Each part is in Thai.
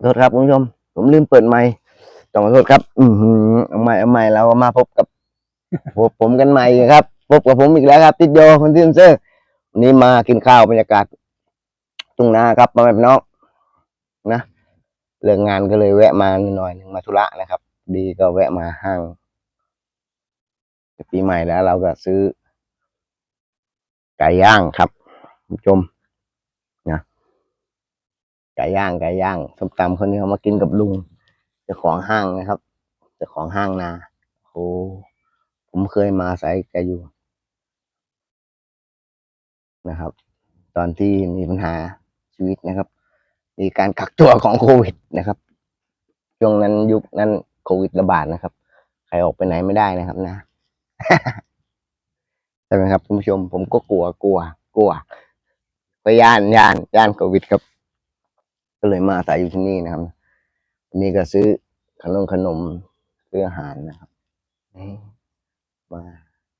โทษครับคุณผู้ชม ผมลืมเปิดไมค์ต้องขอโทษครับ อือหือเอาใหม่เอาใหม่เรามาพบกับพบผมกันใหม่ครับ พบกับผมอีกแล้วครับ ติดโยคนที่เซอร์วันนี้มากินข้าวบรรยากาศทุ่งนาครับมาแบบน้องนะเลิกงงานก็เลยแวะมาหน่อยหนึ่งมาธุระนะครับ ดีก็แวะมาห้างปีใหม่แล้วเราก็ซื้อไก่ย่างครับคุณผู้ชม ก่ย่างไก่ย่างส้มตำคนนี้เขามากินกับลุงเจ้าของห้างนะครับเจ้าของห้างนาโอ้ผมเคยมาใส่แกอยู่นะครับ ตอนที่มีปัญหาชีวิตนะครับ มีการกักตัวของโควิดนะครับช่วงนั้นยุคนั้นโควิดระบาดนะครับ ใครออกไปไหนไม่ได้นะครับนะใช่ไหมครับคุณผู้ชม ผมก็กลัวกลัว กลัวก็ย่านย่านย่านโควิดครับ ก็เลยมาอาศัยอยู่ที่นี่นะครับวันนี้ก็ซื้อขนมขนมซื้ออาหารนะครับมา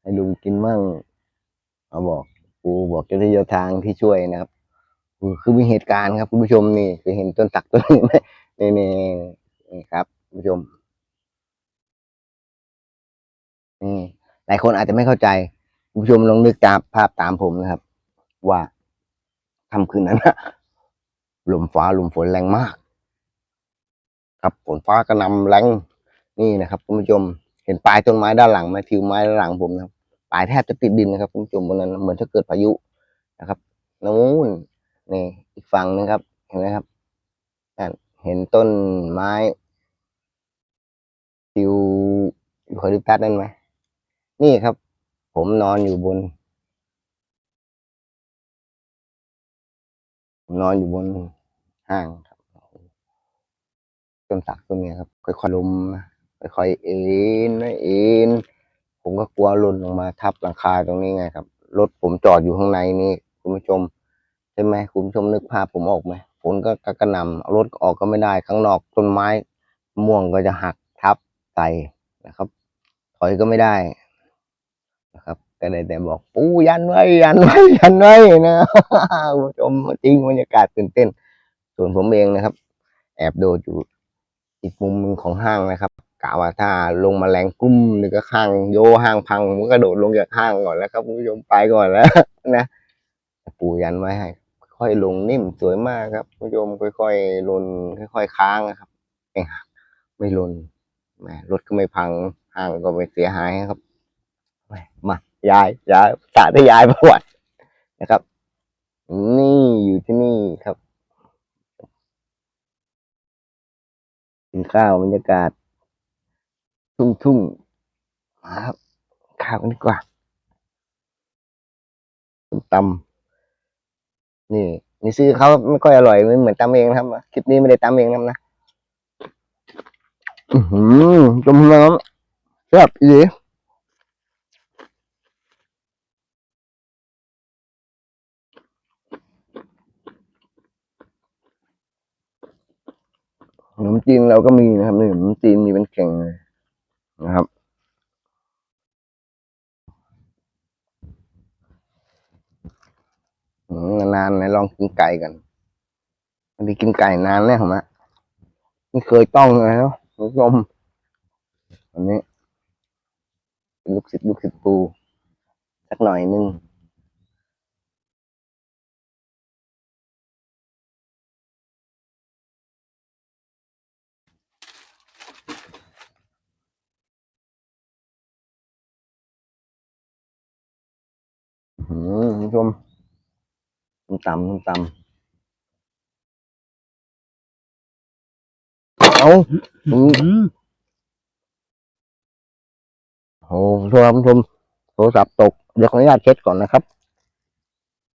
ให้ลุงกินมั่งมาบอกปูบอกเจ้าที่เจ้าทางที่ช่วยนะครับคือมีเหตุการณ์ครับคุณผู้ชมนี่คือเห็นต้นตักต้นนี้ไหมนี่นี่นี่ครับคุณผู้ชมนี่หลายคนอาจจะไม่เข้าใจคุณผู้ชมลองนึกตามภาพตามผมนะครับ ว่าทำคืนนั้นนะ ลมฟ้าลมฝนแรงมาก ครับฝนฟ้ากระนำแรงนี่นะครับคุณผู้ชมเห็นปลายต้นไม้ด้านหลังไหมทิวไม้ด้านหลังผมนะครับปลายแทบจะติดดินนะครับคุณผู้ชมบนนั้นเหมือนถ้าเกิดพายุนะครับนู้นนี่อีกฝั่งนึงครับ เห็นไหมครับนั่นเห็นต้นไม้ทิวยูคาลิปตัสนั่นไหมนี่ครับ ผมนอนอยู่บน นอนอยู่บนห้างครับต้นสักต้นเนี้ยครับ ค่อยๆลมนะค่อยๆเอ็นนะเอ็นผมก็กลัวหล่นลงมาทับหลังคาตรงนี้ไงครับ รถผมจอดอยู่ข้างในนี่คุณผู้ชมใช่ไหมคุณผู้ชมนึกภาพผมออกไหมฝนก็กระหน่ำเอารถออกก็ไม่ได้ ข้างนอกต้นไม้ม่วงก็จะหักทับใส่นะครับ ถอยก็ไม่ได้ นะครับก็ได้แต่บอกปูยันไว้ยันไว้ยันไว้นะคุณผู้ชมจริงบรรยากาศตื่นเต้น ส่วนผมเองนะครับ แอบโดดอยู่อีกมุมหนึ่งของห้างนะครับกะว่าถ้าลงมาแรงกุ้มหรือก็ข้างโยห้างพังผมก็โดดลงจากห้างก่อนแล้วครับคุณผู้ชมไปก่อนแล้วนะปูยันไว้ให้ค่อยลงนิ่มสวยมากครับคุณผู้ชมค่อยๆลนค่อย ๆ ค้างนะครับไม่หักไม่ลนแหมรถก็ไม่พังห้างก็ไม่เสียหายครับ มายายยายสาธยายประวัตินะครับ นี่อยู่ที่นี่ครับกินข้าวบรรยากาศ ทุ่งทุ่งๆมาครับข้าวกันดีกว่าตำนี่นี่ซื้อเขาไม่ค่อยอร่อยไม่เหมือนตำเองนะครับคลิปนี้ไม่ได้ตำเองนะนะอือหือจมน้ำแซ่บอี ขนมจีนเราก็มีนะครับนี่ขนมจีนมีเป็นเข่งเลยนะครับ นานๆไหนลองกินไก่กันไม่ได้กินไก่นานแล้วผมอะไม่เคยต้องเลยเนาะคุณผู้ชมอันนี้ เป็นลูกศิษย์ลูกศิษย์ปู สักหน่อยนึง อืมคุณผู้ชมส้มตำส้มตำเอาอืมโอ้โหครับคุณผู้ชมโทรศัพท์ตก เดี๋ยวขออนุญาตเช็ดก่อนนะครับ